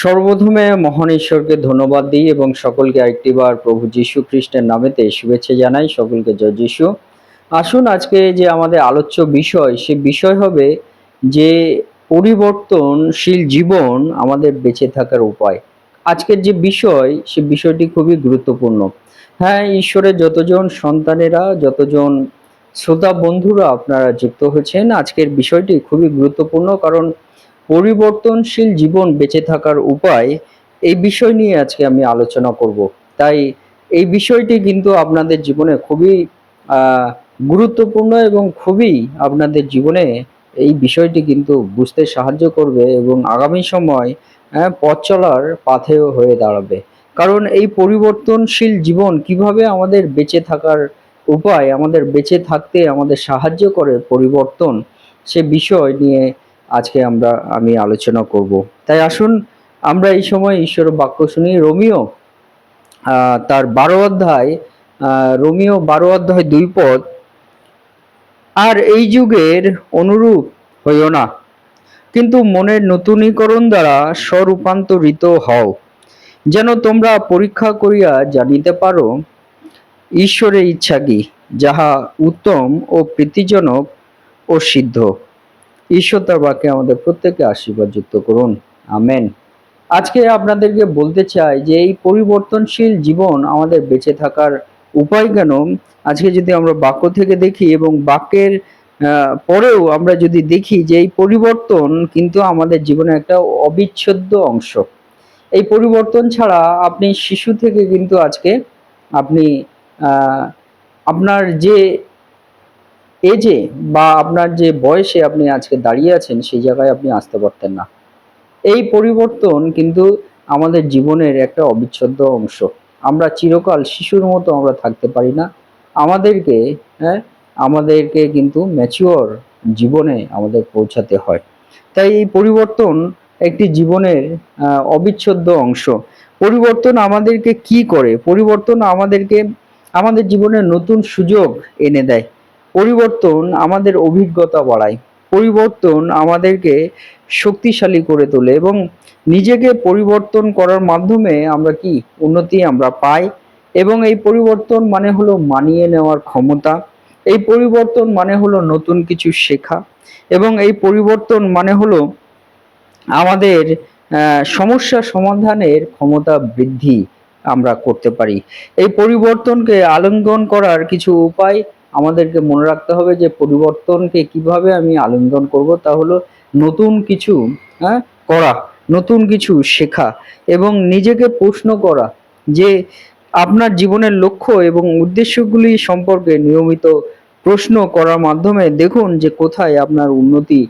সর্বপ্রথমে মহান ঈশ্বরকে ধন্যবাদ দিই এবং সকলকে আরেকটিবার প্রভু যীশু খ্রিস্টের নামেতে শুভেচ্ছা জানাই। সকলকে জয় যীশু। আসুন আজকে যে আমাদের আলোচ্য বিষয়, সে বিষয় হবে যে পরিবর্তনশীল জীবন আমাদের বেঁচে থাকার উপায়। আজকের যে বিষয়, সে বিষয়টি খুবই গুরুত্বপূর্ণ। হ্যাঁ ঈশ্বরের যতজন সন্তানেরা, যতজন শ্রোতা বন্ধুরা আপনারা যুক্ত হয়েছেন, আজকের বিষয়টি খুবই গুরুত্বপূর্ণ কারণ পরিবর্তনশীল জীবন বেঁচে থাকার উপায় এই বিষয় নিয়ে আজকে আমি আলোচনা করব। তাই এই বিষয়টি কিন্তু আপনাদের জীবনে খুবই গুরুত্বপূর্ণ এবং খুবই আপনাদের জীবনে এই বিষয়টি কিন্তু বুঝতে সাহায্য করবে এবং আগামী সময় পথ চলার পাথেও হয়ে দাঁড়াবে। কারণ এই পরিবর্তনশীল জীবন কীভাবে আমাদের বেঁচে থাকার উপায়, আমাদের বেঁচে থাকতে আমাদের সাহায্য করে পরিবর্তন, সে বিষয় নিয়ে আজকে আমরা, আমি আলোচনা করব। তাই আসুন, আমরা এই সময় ঈশ্বর বাক্য শুনি। রোমিও তার বারো অধ্যায় রোমিও বারো অধ্যায় দুই পদ, আর এই যুগের অনুরূপ হইও না, কিন্তু মনের নতুনীকরণ দ্বারা স্বরূপান্তরিত হও। যেন তোমরা পরীক্ষা করিয়া জানিতে পারো, ঈশ্বরের ইচ্ছা কি যাহা উত্তম ও প্রীতিজনক ও সিদ্ধ। ঈশ্বর তার বাক্যে আমাদের প্রত্যেককে আশীর্বাদ যুক্ত করুন। আমেন। আজকে আপনাদেরকে বলতে চাই যে এই পরিবর্তনশীল জীবন আমাদের বেঁচে থাকার উপায় কেন? আজকে যদি আমরা বাক্য থেকে দেখি এবং বাক্যের পরেও আমরা যদি দেখি যে এই পরিবর্তন কিন্তু আমাদের জীবনে একটা অবিচ্ছেদ্য অংশ। এই পরিবর্তন ছাড়া আপনি শিশু থেকে কিন্তু আজকে আপনি আপনার যে এজে বা আপনার যে বয়সে আপনি আজকে দাঁড়িয়ে আছেন, সেই জায়গায় আপনি আসতে পারতেন না। এই পরিবর্তন কিন্তু আমাদের জীবনের একটা অবিচ্ছেদ্য অংশ। আমরা চিরকাল শিশুর মতো আমরা থাকতে পারি না। আমাদেরকে হ্যাঁ আমাদেরকে কিন্তু ম্যাচিওর জীবনে আমাদের পৌঁছাতে হয়। তাই এই পরিবর্তন একটি জীবনের অবিচ্ছেদ্য অংশ। পরিবর্তন আমাদেরকে কি করে? পরিবর্তন আমাদেরকে, আমাদের জীবনে নতুন সুযোগ এনে দেয়। পরিবর্তন আমাদের অভিজ্ঞতা বাড়ায়। পরিবর্তন আমাদেরকে শক্তিশালী করে তোলে এবং নিজেকে পরিবর্তন করার মাধ্যমে আমরা কি উন্নতি আমরা পাই এবং এই পরিবর্তন মানে হলো মানিয়ে নেওয়ার ক্ষমতা, এই পরিবর্তন মানে হলো নতুন কিছু শেখা এবং এই পরিবর্তন মানে হলো আমাদের সমস্যা সমাধানের ক্ষমতা বৃদ্ধি আমরা করতে পারি। এই পরিবর্তনকে আলিঙ্গন করার কিছু উপায় আমাদেরকে মনে রাখতে হবে যে পরিবর্তনকে কীভাবে আমি আলিঙ্গন করব তা হলো নতুন কিছু হ্যাঁ করা, নতুন কিছু শেখা এবং নিজেকে প্রশ্ন করা যে আপনার জীবনের লক্ষ্য এবং উদ্দেশ্যগুলি সম্পর্কে নিয়মিত প্রশ্ন করার মাধ্যমে দেখুন যে কোথায় আপনার উন্নতি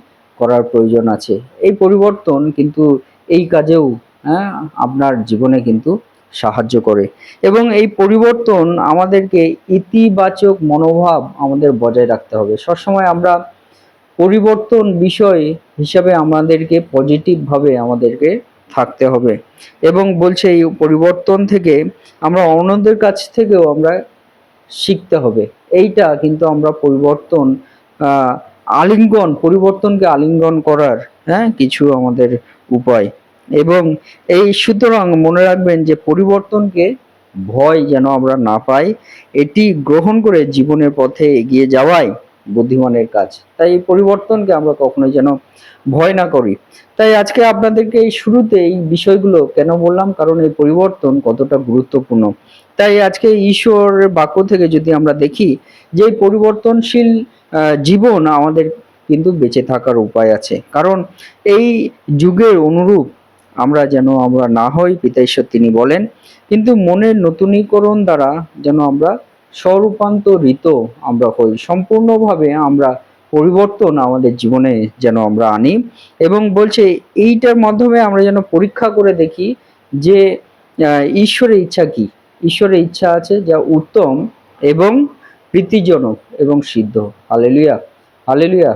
করার প্রয়োজন আছে। এই পরিবর্তন কিন্তু এই কাজেও হ্যাঁ আপনার জীবনে কিন্তু সাহায্য করে। এবং এই পরিবর্তন আমাদেরকে ইতিবাচক মনোভাব আমাদের বজায় রাখতে হবে। সবসময় আমরা পরিবর্তন বিষয় হিসাবে আমাদেরকে পজিটিভভাবে আমাদেরকে থাকতে হবে। এবং বলছে এই পরিবর্তন থেকে আমরা অন্যদের কাছ থেকেও আমরা শিখতে হবে। এইটা কিন্তু আমরা পরিবর্তন আলিঙ্গন, পরিবর্তনকে আলিঙ্গন করার হ্যাঁ কিছু আমাদের উপায়। এবং এই সুতরাং মনে রাখবেন যে পরিবর্তনকে ভয় যেন আমরা না পাই, এটি গ্রহণ করে জীবনের পথে এগিয়ে যাওয়াই বুদ্ধিমানের কাজ। তাই এই পরিবর্তনকে আমরা কখনোই যেন ভয় না করি। তাই আজকে আপনাদেরকে এই শুরুতে এই বিষয়গুলো কেন বললাম? কারণ এই পরিবর্তন কতটা গুরুত্বপূর্ণ। তাই আজকে ঈশ্বরের বাক্য থেকে যদি আমরা দেখি যে পরিবর্তনশীল জীবন আমাদের কিন্তু বেঁচে থাকার উপায় আছে। কারণ এই যুগের অনুরূপ আমরা যেন আমরা না হই পিতা ঈশ্বর তিনি বলেন। কিন্তু মনের নতুনীকরণ দ্বারা যেন আমরা স্বরূপান্তরিত আমরা হই, সম্পূর্ণভাবে আমরা পরিবর্তন আমাদের জীবনে যেন আমরা আনি। এবং বলছে, এইটার মাধ্যমে আমরা যেন পরীক্ষা করে দেখি যে ঈশ্বরের ইচ্ছা কি? ঈশ্বরের ইচ্ছা আছে যা উত্তম এবং প্রীতিজনক এবং সিদ্ধ। Hallelujah hallelujah.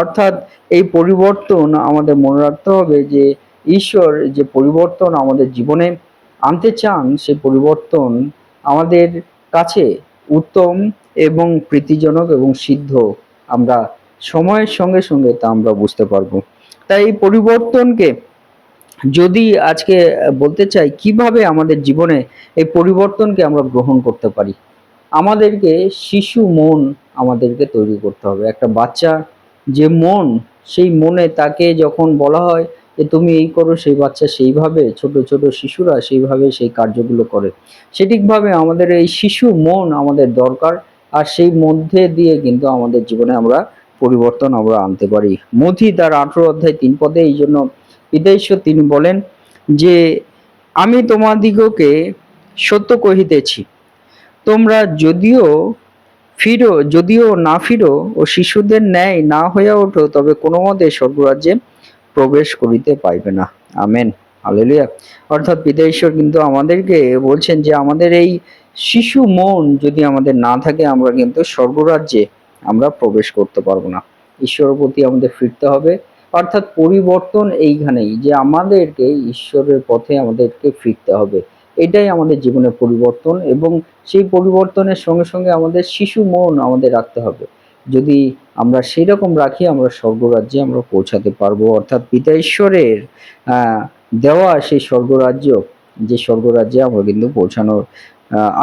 অর্থাৎ এই পরিবর্তন আমাদের মনে রাখতে হবে যে ঈশ্বর যে পরিবর্তন আমাদের জীবনে আনতে চান সেই পরিবর্তন আমাদের কাছে উত্তম এবং প্রীতিজনক এবং সিদ্ধ। আমরা সময়ের সঙ্গে সঙ্গে তা আমরা বুঝতে পারব। তাই এই পরিবর্তনকে যদি আজকে বলতে চাই, কীভাবে আমাদের জীবনে এই পরিবর্তনকে আমরা গ্রহণ করতে পারি? আমাদেরকে শিশু মন আমাদেরকে তৈরি করতে হবে। একটা বাচ্চা যে মন, সেই মনে তাকে যখন বলা হয় যে তুমি এই করো, সেই বাচ্চা সেইভাবে, ছোট ছোট শিশুরা সেইভাবে সেই কার্যগুলো করে। সঠিকভাবে আমাদের এই শিশু মন আমাদের দরকার, আর সেই মধ্যে দিয়ে কিন্তু আমাদের জীবনে আমরা পরিবর্তন আমরা আনতে পারি। মথি তার আঠেরো অধ্যায় তিন পদে এই জন্য বিদেশ্বর তিনি বলেন যে, আমি তোমাদিগকে সত্য কহিতেছি, তোমরা যদিও ফিরো, যদিও না ফিরো ও শিশুদের ন্যায় না হইয়া ওঠো, তবে কোনো মতে স্বর্গরাজ্যে প্রবেশ করিতে পাইবে না। আমেন। হালেলুয়া। অর্থাৎ পিতা ঈশ্বর কিন্তু আমাদেরকে বলছেন যে, আমাদের এই শিশু মন যদি আমাদের না থাকে, আমরা কিন্তু স্বর্গরাজ্যে আমরা প্রবেশ করতে পারব না। ঈশ্বরের প্রতি আমাদের ফিরতে হবে। অর্থাৎ পরিবর্তন এইখানেই যে, আমাদেরকে ঈশ্বরের পথে আমাদেরকে ফিরতে হবে। এটাই আমাদের জীবনের পরিবর্তন এবং সেই পরিবর্তনের সঙ্গে সঙ্গে আমাদের শিশু মন আমাদের রাখতে হবে। যদি আমরা সেই রকম রাখি, আমরা স্বর্গরাজ্যে আমরা পৌঁছাতে পারব। অর্থাৎ পিতা ঈশ্বরের দেওয়া সেই স্বর্গরাজ্য, যে স্বর্গরাজ্যে আমরা কিন্তু পৌঁছানোর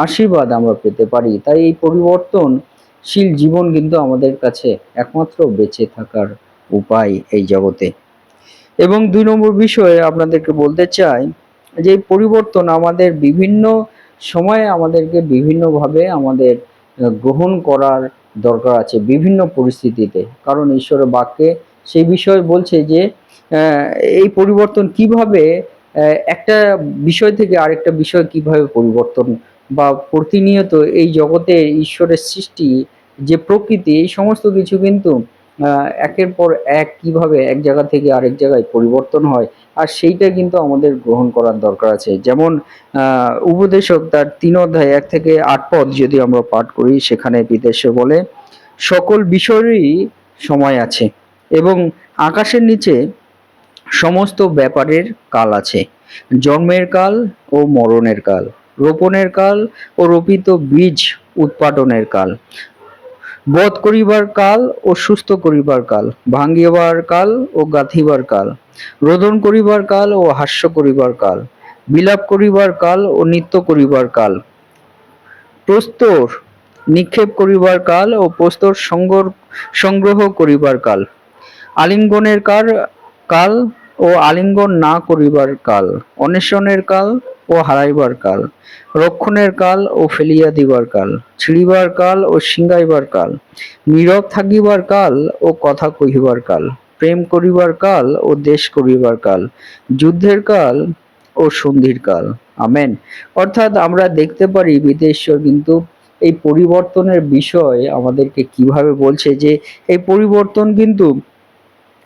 আশীর্বাদ আমরা পেতে পারি। তাই এই পরিবর্তনশীল জীবন কিন্তু আমাদের কাছে একমাত্র বেঁচে থাকার উপায় এই জগতে। এবং দুই নম্বর বিষয়ে আপনাদেরকে বলতে চাই যে পরিবর্তন আমাদের বিভিন্ন সময়ে আমাদেরকে বিভিন্নভাবে আমাদের গ্রহণ করার দরকার আছে বিভিন্ন পরিস্থিতিতে। কারণ ঈশ্বরের বাক্যে সেই বিষয়ে বলছে যে এই পরিবর্তন কীভাবে একটা বিষয় থেকে আরেকটা বিষয় কীভাবে পরিবর্তন বা প্রতিনিয়ত এই জগতে ঈশ্বরের সৃষ্টি, যে প্রকৃতি, এই সমস্ত কিছু কিন্তু একের পর এক কীভাবে এক জায়গা থেকে আরেক জায়গায় পরিবর্তন হয়, আর সেইটা কিন্তু আমাদের গ্রহণ করার দরকার আছে। যেমন উপদেশক তার তিন অধ্যায় এক থেকে আট পদ যদি আমরা পাঠ করি, সেখানে বিদেশে বলে, সকল বিষয়েরই সময় আছে এবং আকাশের নিচে সমস্ত ব্যাপারের কাল আছে। জন্মের কাল ও মরণের কাল, রোপণের কাল ও রোপিত বীজ উৎপাদনের কাল। বধ করিবার কাল ও সুস্থ করিবার কাল, ভাঙ্গিবার কাল ও গাঁথিবার কাল, রোদন করিবার কাল ও হাস্য করিবার কাল, বিলাপ করিবার কাল ও নৃত্য করিবার কাল, প্রস্তর নিক্ষেপ করিবার কাল ও প্রস্তর সংগ্র- সংগ্রহ করিবার কাল, আলিঙ্গনের কাল কাল ও আলিঙ্গন না করিবার কাল, অন্বেষণের কাল ও হারাইবার কাল, রক্ষণের কাল ও ফেলিয়া দিবার কাল, ছিঁড়িবার কাল ও সিঙ্গাইবার কাল, নীরব থাকিবার কাল ও কথা কহিবার কাল, প্রেম করিবার কাল ও দেশ করিবার কাল, যুদ্ধের কাল ও সন্ধির কাল। আমেন। অর্থাৎ আমরা দেখতে পারি বিদেশ্বর কিন্তু এই পরিবর্তনের বিষয় আমাদেরকে কীভাবে বলছে যে, এই পরিবর্তন কিন্তু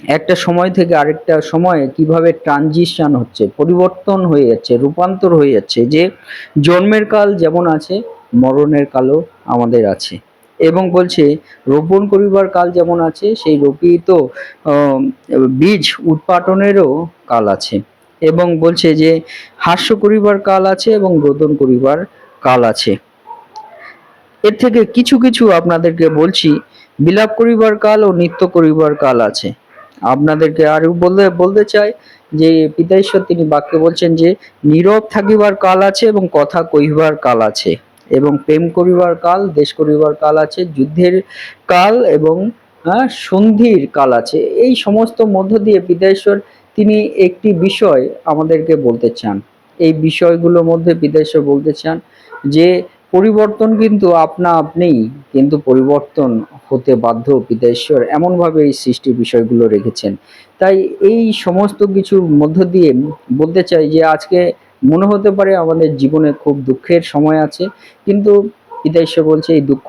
একটা সময় থেকে আরেকটা সময়ে কীভাবে ট্রানজিশন হচ্ছে, পরিবর্তন হয়ে যাচ্ছে, রূপান্তর হয়ে যাচ্ছে, যে জন্মের কাল যেমন আছে, মরণের কালও আমাদের আছে। এবং বলছে, রোপণ করিবার কাল যেমন আছে, সেই রোপিত বীজ উৎপাদনেরও কাল আছে। এবং বলছে যে, হাস্য করিবার কাল আছে এবং রোদন করিবার কাল আছে। এর থেকে কিছু কিছু আপনাদেরকে বলছি, বিলাপ করিবার কাল ও নৃত্য করিবার কাল আছে। আপনাদেরকে আরও বলতে বলতে চাই যে পিতা ঈশ্বর তিনি বাক্যে বলছেন যে নীরব থাকিবার কাল আছে এবং কথা কহিবার কাল আছে এবং প্রেম করিবার কাল দেশ করিবার কাল আছে যুদ্ধের কাল এবং আহ, সন্ধির কাল আছে। এই সমস্ত মধ্য দিয়ে পিতা ঈশ্বর তিনি একটি বিষয় আমাদেরকে বলতে চান। এই বিষয়গুলোর মধ্যে পিতা ঈশ্বর বলতে চান যে পরিবর্তন কিন্তু আপনা আপনিই, কিন্তু পরিবর্তন হতে বাধ্য পিতা ঈশ্বর এমনভাবে এই সৃষ্টির বিষয়গুলো রেখেছেন। তাই এই সমস্ত কিছুর মধ্য দিয়ে বলতে চাই যে আজকে মনে হতে পারে আমাদের জীবনে খুব দুঃখের সময় আছে, কিন্তু পিতা ঈশ্বর বলছে এই দুঃখ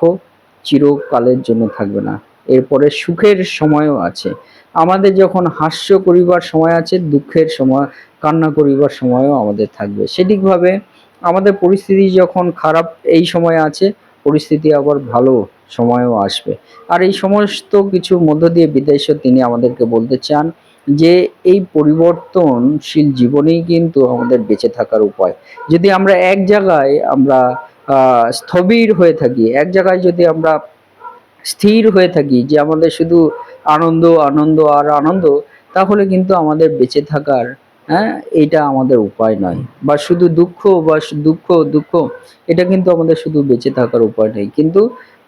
চিরকালের জন্য থাকবে না। এরপরে সুখের সময়ও আছে। আমাদের যখন হাস্য করিবার সময় আছে, দুঃখের সময়, কান্না করিবার সময়ও আমাদের থাকবে। সেদিকভাবে আমাদের পরিস্থিতি যখন খারাপ এই সময় আছে, পরিস্থিতি আবার ভালো সময়ও আসবে। আর এই সমস্ত কিছুর মধ্য দিয়ে বিদেশ্বর তিনি আমাদেরকে বলতে চান যে, এই পরিবর্তনশীল জীবনেই কিন্তু আমাদের বেঁচে থাকার উপায়। যদি আমরা এক জায়গায় আমরা স্থবির হয়ে থাকি, এক জায়গায় যদি আমরা স্থির হয়ে থাকি যে আমাদের শুধু আনন্দ আনন্দ আর আনন্দ, তাহলে কিন্তু আমাদের বেঁচে থাকার হ্যাঁ এটা আমাদের উপায় নয়। বা শুধু দুঃখ, বা দুঃখ দুঃখ, এটা কিন্তু আমাদের শুধু বেঁচে থাকার উপায় নেই। কিন্তু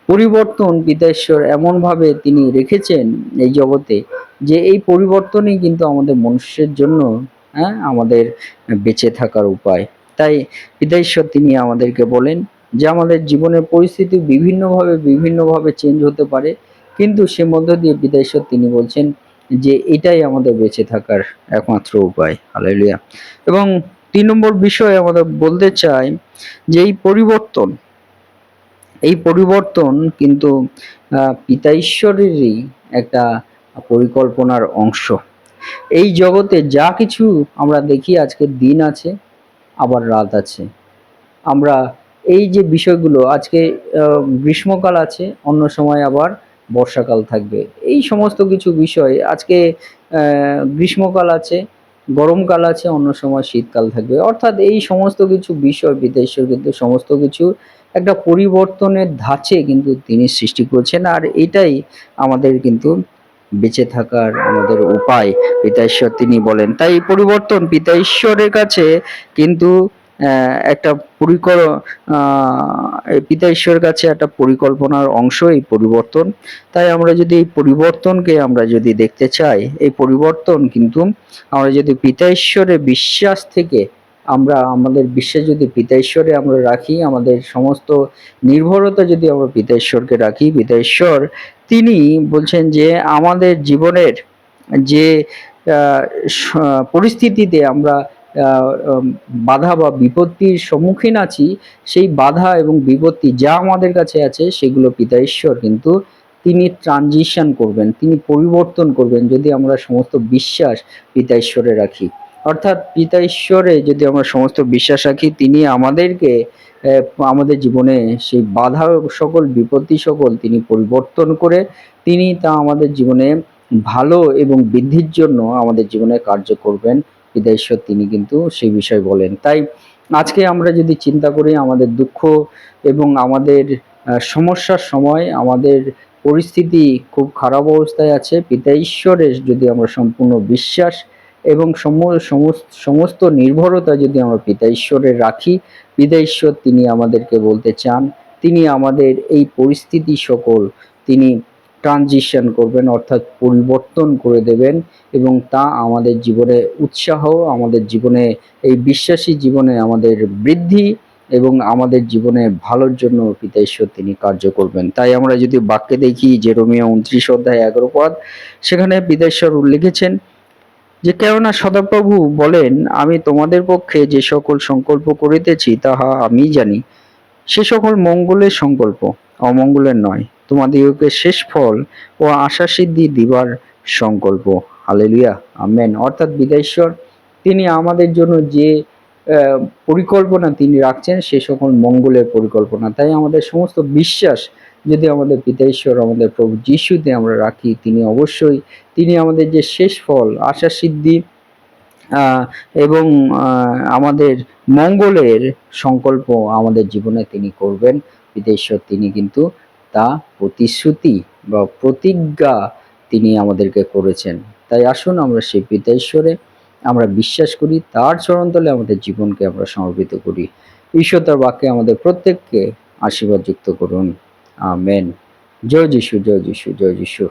পরিবর্তন পিতাশ্বর এমনভাবে তিনি রেখেছেন এই জগতে যে এই পরিবর্তনই কিন্তু আমাদের মনুষ্যের জন্য হ্যাঁ আমাদের বেঁচে থাকার উপায়। তাই পিতাশ্বর তিনি আমাদেরকে বলেন যে আমাদের জীবনের পরিস্থিতি বিভিন্নভাবে বিভিন্নভাবে চেঞ্জ হতে পারে। কিন্তু সে মধ্য দিয়ে পিতাশ্বর তিনি বলছেন যে এটাই আমাদের বেঁচে থাকার একমাত্র উপায়। হালেলুয়া এবং তিন নম্বর বিষয় আমাদের বলতে চাই যে এই পরিবর্তন এই পরিবর্তন কিন্তু পিতা ঈশ্বরেরই একটা পরিকল্পনার অংশ। এই জগতে যা কিছু আমরা দেখি আজকে দিন আছে, আবার রাত আছে। আমরা এই যে বিষয়গুলো, আজকে গ্রীষ্মকাল আছে, অন্য সময় আবার বর্ষাকাল থাকবে। এই সমস্ত কিছু বিষয়, আজকে গ্রীষ্মকাল আছে, গরমকাল আছে, অন্য সময় শীতকাল থাকবে। অর্থাৎ এই সমস্ত কিছু বিষয় বিদেশের কিন্তু সমস্ত কিছু একটা পরিবর্তনের ধাঁচে কিন্তু তিনি সৃষ্টি করছেন, আর এটাই আমাদের কিন্তু বেঁচে থাকার আমাদের উপায়। পিতা ঈশ্বর তিনি বলেন, তাই পরিবর্তন পিতা ঈশ্বরের কাছে কিন্তু একটা পরিকর পিতা ঈশ্বরের কাছে একটা পরিকল্পনার অংশ এই পরিবর্তন। তাই আমরা যদি এই পরিবর্তনকে আমরা যদি দেখতে চাই, এই পরিবর্তন কিন্তু আমরা যদি পিতা ঈশ্বরে বিশ্বাস থেকে আমরা, আমাদের বিশ্বাস যদি পিতা ঈশ্বরে আমরা রাখি, আমাদের সমস্ত নির্ভরতা যদি আমরা পিতা ঈশ্বরকে রাখি, পিতা ঈশ্বর তিনি বলছেন যে আমাদের জীবনের যে পরিস্থিতিতে আমরা বাধা বা বিপত্তির সম্মুখীন আছি, সেই বাধা এবং বিপত্তি যা আমাদের কাছে আছে, সেগুলো পিতা ঈশ্বর কিন্তু তিনি ট্রানজিশন করবেন, তিনি পরিবর্তন করবেন যদি আমরা সমস্ত বিশ্বাস পিতা ঈশ্বরে রাখি। অর্থাৎ পিতা ঈশ্বরে যদি আমরা সমস্ত বিশ্বাস রাখি, তিনি আমাদেরকে আমাদের জীবনে সেই বাধা সকল, বিপত্তি সকল তিনি পরিবর্তন করে, তিনি তা আমাদের জীবনে ভালো এবং বৃদ্ধির জন্য আমাদের জীবনে কার্য করবেন। পিতা ঈশ্বর তিনি কিন্তু সেই বিষয় বলেন। তাই আজকে আমরা যদি চিন্তা করি আমাদের দুঃখ এবং আমাদের সমস্যার সময় আমাদের পরিস্থিতি খুব খারাপ অবস্থায় আছে, পিতা ঈশ্বরের যদি আমরা সম্পূর্ণ বিশ্বাস এবং সম- সমস্ত সমস্ত নির্ভরতা যদি আমরা পিতা ঈশ্বরে রাখি, পিতা ঈশ্বর তিনি আমাদেরকে বলতে চান, তিনি আমাদের এই পরিস্থিতি সকল, তিনি ট্রানজিশন করবেন, অর্থাৎ পরিবর্তন করে দেবেন এবং তা আমাদের জীবনে উৎসাহ, আমাদের জীবনে, এই বিশ্বাসী জীবনে আমাদের বৃদ্ধি এবং আমাদের জীবনে ভালোর জন্য পিতা ঈশ্বর তিনি কার্য করবেন। তাই আমরা যদি বাক্যে দেখি যে রোমিও উনত্রিশ অধ্যায় এগারো পদ, সেখানে পিতা ঈশ্বর লিখেছেন যে, কেননা সদাপ্রভু বলেন, আমি তোমাদের পক্ষে যে সকল সংকল্প করিতেছি, তাহা আমি জানি। সে সকল মঙ্গলের সংকল্প, অমঙ্গলের নয়। তোমাদিগকে শেষ ফল ও আশা সিদ্ধি দিবার সংকল্প। Hallelujah, amen. অর্থাৎ বিদাঈশ্বর তিনি আমাদের জন্য যে পরিকল্পনা তিনি রাখছেন, সে সকল মঙ্গলের পরিকল্পনা। তাই আমাদের সমস্ত বিশ্বাস যদি আমাদের পিতা ঈশ্বর আমাদের প্রভু যিশুতে আমরা রাখি, তিনি অবশ্যই, তিনি আমাদের যে শেষ ফল, আশা সিদ্ধি এবং আমাদের মঙ্গলের সংকল্প আমাদের জীবনে তিনি করবেন। বিদেশ্বর তিনি কিন্তু তা প্রতিশ্রুতি বা প্রতিজ্ঞা তিনি আমাদেরকে করেছেন। তাই আসুন আমরা সেই পিতা ঈশ্বরে আমরা বিশ্বাস করি, তার চরণতলে আমাদের জীবনকে আমরা সমর্পিত করি। ঈশ্বর তার বাক্যে আমাদের প্রত্যেককে আশীর্বাদ যুক্ত করুন। আমেন। জয় যিশু জয় যিশু জয় যিশু।